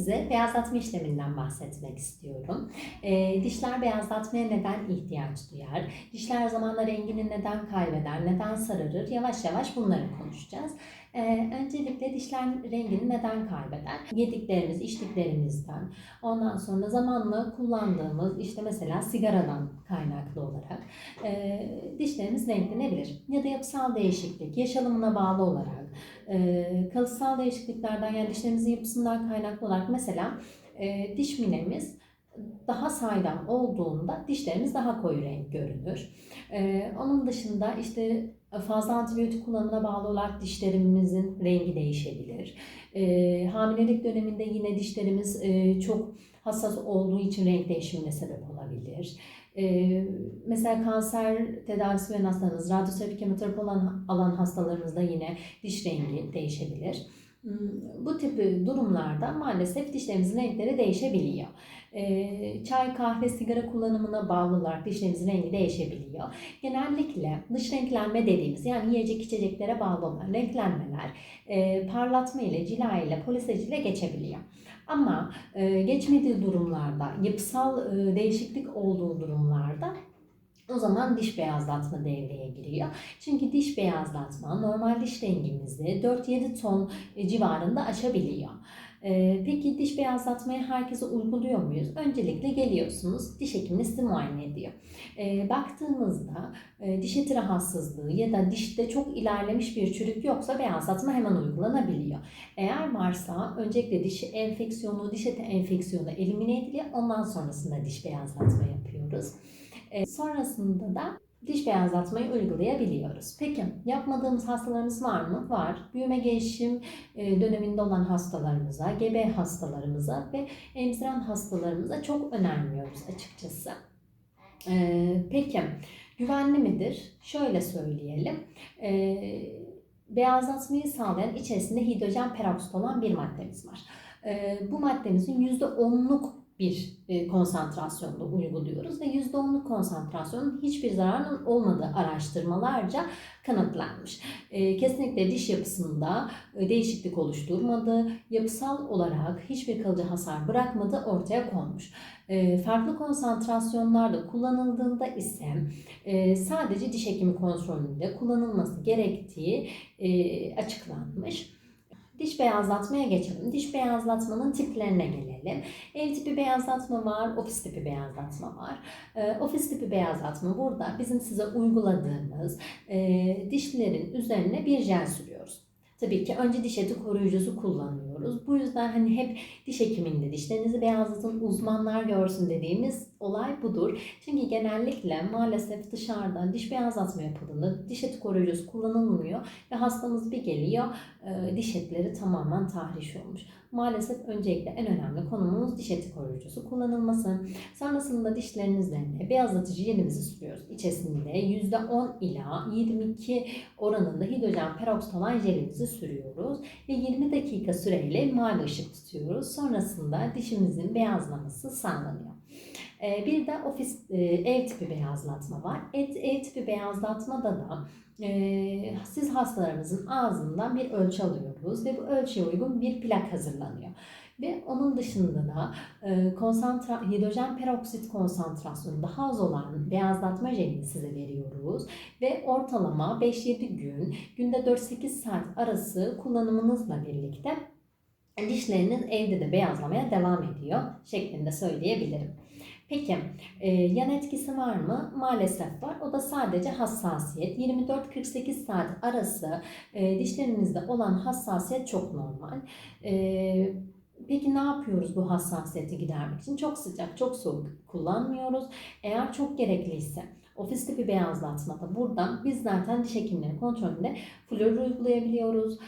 size beyazlatma işleminden bahsetmek istiyorum. Ee, dişler beyazlatmaya neden ihtiyaç duyar? Dişler zamanla rengini neden kaybeder, neden sararır? Yavaş yavaş bunları konuşacağız. Ee, öncelikle dişler rengini neden kaybeder? Yediklerimiz, içtiklerimizden, ondan sonra zamanla kullandığımız işte mesela sigaradan kaynaklı olarak e, dişlerimiz renklenebilir. Ya da yapısal değişiklik, yaşalımına bağlı olarak, e, kalıtsal değişikliklerden yani dişlerimizin yapısından kaynaklı olarak mesela e, diş minemiz daha saydam olduğunda dişlerimiz daha koyu renk görünür. E, onun dışında işte fazla antibiyotik kullanımına bağlı olarak dişlerimizin rengi değişebilir. E, hamilelik döneminde yine dişlerimiz e, çok hassas olduğu için renk değişimine sebep olabilir. Ee, mesela kanser tedavisi veren hastalarımız, radyoterapi, kemoterapi olan alan hastalarımızda yine diş rengi değişebilir. Hmm, Bu tip durumlarda maalesef dişlerimizin renkleri değişebiliyor. Ee, çay, kahve, sigara kullanımına bağlı olarak dişlerimizin rengi değişebiliyor. Genellikle dış renklenme dediğimiz yani yiyecek içeceklere bağlı olan renklenmeler e, parlatma ile, cila ile, polisaj ile geçebiliyor. Ama e, geçmediği durumlarda, yapısal e, değişiklik olduğu durumlarda o zaman diş beyazlatma devreye giriyor. Çünkü diş beyazlatma normal diş rengimizi 4-7 ton e, civarında aşabiliyor. E, peki diş beyazlatmayı herkese uyguluyor muyuz? Öncelikle geliyorsunuz, diş hekiminiz sizi muayene ediyor. E, baktığımızda e, diş eti rahatsızlığı ya da dişte çok ilerlemiş bir çürük yoksa beyazlatma hemen uygulanabiliyor. Eğer varsa öncelikle diş enfeksiyonu, diş eti enfeksiyonu elimine ediliyor. Ondan sonrasında diş beyazlatma yapıyoruz. E, sonrasında da diş beyazlatmayı uygulayabiliyoruz. Peki yapmadığımız hastalarımız var mı? Var. Büyüme gelişim e, döneminde olan hastalarımıza, gebe hastalarımıza ve emziren hastalarımıza çok önermiyoruz açıkçası. E, peki güvenli midir? Şöyle söyleyelim. E, beyazlatmayı sağlayan içerisinde hidrojen peroksit olan bir maddemiz var. Bu maddemizin %10'luk bir e, konsantrasyonda uyguluyoruz ve %10'luk konsantrasyonun hiçbir zararının olmadığı araştırmalarca kanıtlanmış. E, kesinlikle diş yapısında e, değişiklik oluşturmadı, yapısal olarak hiçbir kalıcı hasar bırakmadı ortaya konmuş. Farklı konsantrasyonlarda kullanıldığında ise sadece diş hekimi kontrolünde kullanılması gerektiği açıklanmış. Diş beyazlatmaya geçelim. Diş beyazlatmanın tiplerine gelelim. Ev tipi beyazlatma var, ofis tipi beyazlatma var. E, ofis tipi beyazlatma burada bizim size uyguladığımız e, dişlerin üzerine bir jel sürüyoruz. Tabii ki önce diş eti koruyucusu kullanıyoruz. Bu yüzden hani hep diş hekiminde dişlerinizi beyazlatın uzmanlar görsün dediğimiz olay budur. Çünkü genellikle maalesef dışarıdan diş beyazlatma yapıldığında diş eti koruyucusu kullanılmıyor ve hastamız bir geliyor e, diş etleri tamamen tahriş olmuş. Maalesef öncelikle en önemli konumuz diş eti koruyucusu kullanılması. Sonrasında dişlerin üzerine beyazlatıcı jelimizi sürüyoruz. İçerisinde %10 ila 22 oranında hidrojen peroksit olan jelimizi sürüyoruz. Ve 20 dakika süreyle mavi ışık tutuyoruz. Sonrasında dişimizin beyazlaması sağlanıyor. Ee, bir de ofis e, ev tipi beyazlatma var. Ev tipi beyazlatmada da e, siz hastalarımızın ağzından bir ölçü alıyoruz ve bu ölçüye uygun bir plak hazırlanıyor. Ve onun dışında da e, konsantra, hidrojen peroksit konsantrasyonu daha az olan beyazlatma jelini size veriyoruz. Ve ortalama 5-7 gün, günde 4-8 saat arası kullanımınızla birlikte dişleriniz evde de beyazlamaya devam ediyor şeklinde söyleyebilirim. Peki e, yan etkisi var mı? Maalesef var. O da sadece hassasiyet. 24-48 saat arası e, dişlerinizde olan hassasiyet çok normal. E, Peki ne yapıyoruz bu hassasiyeti gidermek için? Çok sıcak, çok soğuk kullanmıyoruz. Eğer çok gerekliyse ofis tipi beyazlatmada buradan biz zaten diş hekimleri kontrolünde flor uygulayabiliyoruz.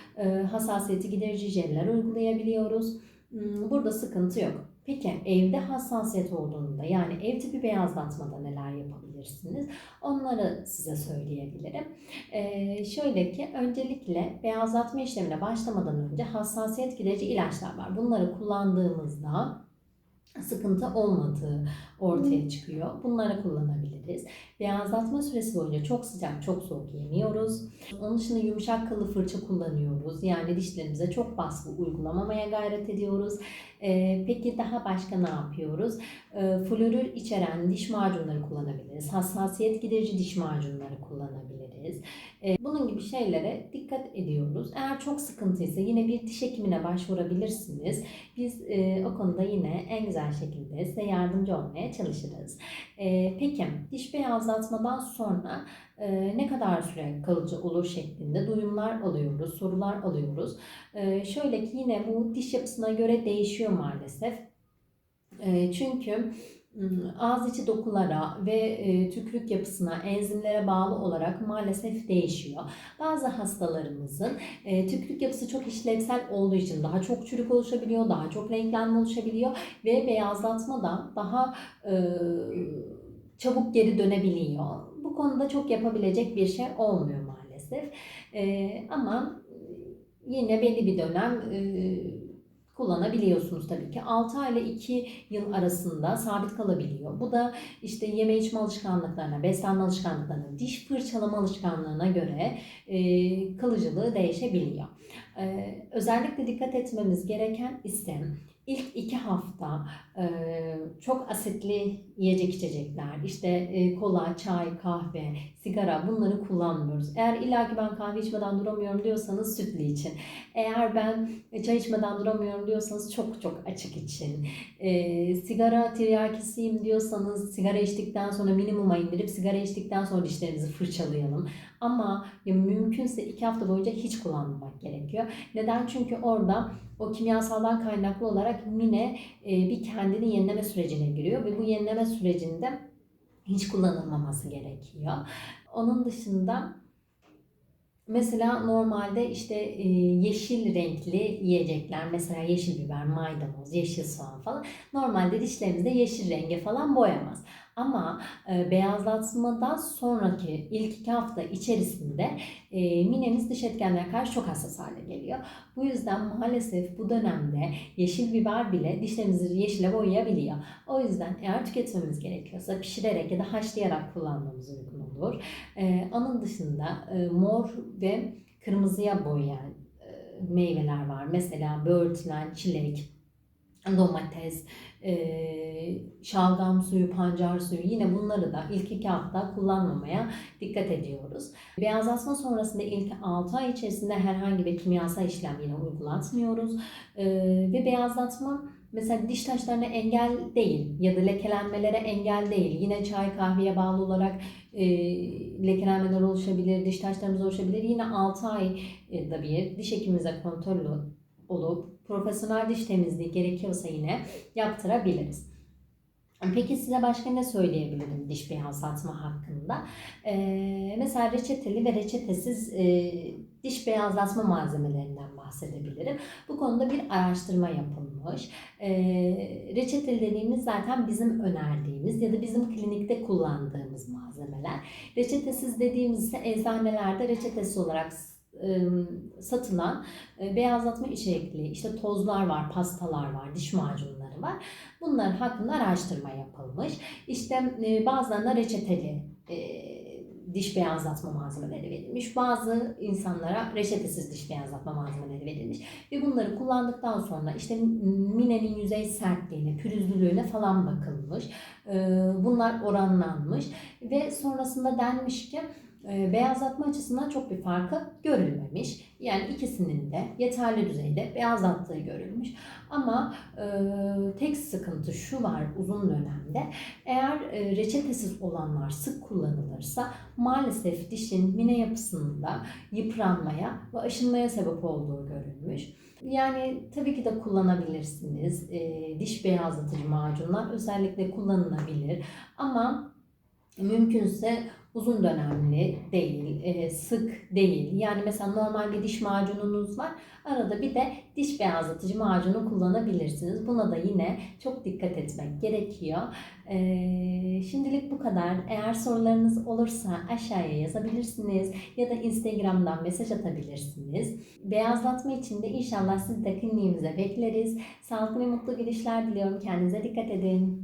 Hassasiyeti giderici jeller uygulayabiliyoruz. Hmm, burada sıkıntı yok. Peki evde hassasiyet olduğunda yani ev tipi beyazlatmada neler yapabilirsiniz? Onları size söyleyebilirim. Ee, şöyle ki öncelikle beyazlatma işlemine başlamadan önce hassasiyet giderici ilaçlar var. Bunları kullandığımızda sıkıntı olmadığı ortaya çıkıyor. Bunları kullanabiliriz. Beyazlatma süresi boyunca çok sıcak, çok soğuk yemiyoruz. Onun dışında yumuşak kıllı fırça kullanıyoruz. Yani dişlerimize çok baskı uygulamamaya gayret ediyoruz. Ee, peki daha başka ne yapıyoruz? Ee, florür içeren diş macunları kullanabiliriz. Hassasiyet giderici diş macunları kullanabiliriz. Ee, bunun gibi şeylere dikkat ediyoruz. Eğer çok sıkıntıysa yine bir diş hekimine başvurabilirsiniz. Biz e, o konuda yine en güzel şekilde size yardımcı olmaya çalışırız. Ee, peki diş beyazlatmadan sonra e, ne kadar süre kalıcı olur şeklinde duyumlar alıyoruz, sorular alıyoruz. Ee, şöyle ki yine bu diş yapısına göre değişiyor maalesef. Ee, çünkü ağız içi dokulara ve e, tükürük yapısına, enzimlere bağlı olarak maalesef değişiyor. Bazı hastalarımızın e, tükürük yapısı çok işlevsel olduğu için daha çok çürük oluşabiliyor, daha çok renklenme oluşabiliyor ve beyazlatma da daha e, çabuk geri dönebiliyor. Bu konuda çok yapabilecek bir şey olmuyor maalesef. Ama yine belli bir dönem kullanabiliyorsunuz tabii ki. 6 ay ile 2 yıl arasında sabit kalabiliyor. Bu da işte yeme içme alışkanlıklarına, beslenme alışkanlıklarına, diş fırçalama alışkanlığına göre e, kalıcılığı değişebiliyor. E, özellikle dikkat etmemiz gereken ise ilk iki hafta e, çok asitli yiyecek içecekler, işte e, kola, çay, kahve, sigara bunları kullanmıyoruz. Eğer illaki ben kahve içmeden duramıyorum diyorsanız sütlü için. Eğer ben çay içmeden duramıyorum diyorsanız çok çok açık için. E, sigara tiryakisiyim diyorsanız sigara içtikten sonra minimuma indirip sigara içtikten sonra dişlerimizi fırçalayalım. Ama ya mümkünse iki hafta boyunca hiç kullanmamak gerekiyor. Neden? Çünkü orada o kimyasaldan kaynaklı olarak mine e, bir kendini yenileme sürecine giriyor ve bu yenileme sürecinde hiç kullanılmaması gerekiyor. Onun dışında Mesela normalde işte e, yeşil renkli yiyecekler mesela yeşil biber, maydanoz, yeşil soğan falan normalde dişlerimizde yeşil renge falan boyamaz. Ama e, beyazlatmadan sonraki ilk iki hafta içerisinde e, minemiz dış etkenlere karşı çok hassas hale geliyor. Bu yüzden maalesef bu dönemde yeşil biber bile dişlerimizi yeşile boyayabiliyor. O yüzden eğer tüketmemiz gerekiyorsa pişirerek ya da haşlayarak kullanmamız uygun olur. E, onun dışında e, mor ve kırmızıya boyayan e, meyveler var. Mesela böğürtlen, çilek, domates, şalgam suyu, pancar suyu yine bunları da ilk iki hafta kullanmamaya dikkat ediyoruz. Beyazlatma sonrasında ilk 6 ay içerisinde herhangi bir kimyasal işlem yine uygulatmıyoruz. Ve beyazlatma mesela diş taşlarına engel değil ya da lekelenmelere engel değil. Yine çay kahveye bağlı olarak e, lekelenmeler oluşabilir, diş taşlarımız oluşabilir. Yine 6 ayda bir diş hekimimize kontrol olup profesyonel diş temizliği gerekiyorsa yine yaptırabiliriz. Peki size başka ne söyleyebilirim diş beyazlatma hakkında? Ee, mesela reçeteli ve reçetesiz e, diş beyazlatma malzemelerinden bahsedebilirim. Bu konuda bir araştırma yapılmış. Ee, reçeteli dediğimiz zaten bizim önerdiğimiz ya da bizim klinikte kullandığımız malzemeler. Reçetesiz dediğimiz ise eczanelerde reçetesiz olarak satılan beyazlatma içerikli işte tozlar var, pastalar var, diş macunları var. Bunların hakkında araştırma yapılmış. İşte bazılarına reçeteli diş beyazlatma malzemeleri verilmiş. Bazı insanlara reçetesiz diş beyazlatma malzemeleri verilmiş. Ve bunları kullandıktan sonra işte minenin yüzey sertliğine, pürüzlülüğüne falan bakılmış. Bunlar oranlanmış. Ve sonrasında denmiş ki e, beyazlatma açısından çok bir farkı görülmemiş. Yani ikisinin de yeterli düzeyde beyazlattığı görülmüş. Ama e, tek sıkıntı şu var uzun dönemde. Eğer e, reçetesiz olanlar sık kullanılırsa maalesef dişin mine yapısında yıpranmaya ve aşınmaya sebep olduğu görülmüş. Yani tabii ki de kullanabilirsiniz. E, diş beyazlatıcı macunlar özellikle kullanılabilir. Ama mümkünse uzun dönemli değil, e, sık değil. Yani mesela normal bir diş macununuz var. Arada bir de diş beyazlatıcı macunu kullanabilirsiniz. Buna da yine çok dikkat etmek gerekiyor. E, şimdilik bu kadar. Eğer sorularınız olursa aşağıya yazabilirsiniz ya da Instagram'dan mesaj atabilirsiniz. Beyazlatma için de inşallah sizi de kliniğimize bekleriz. Sağlıklı ve mutlu gidişler diliyorum. Kendinize dikkat edin.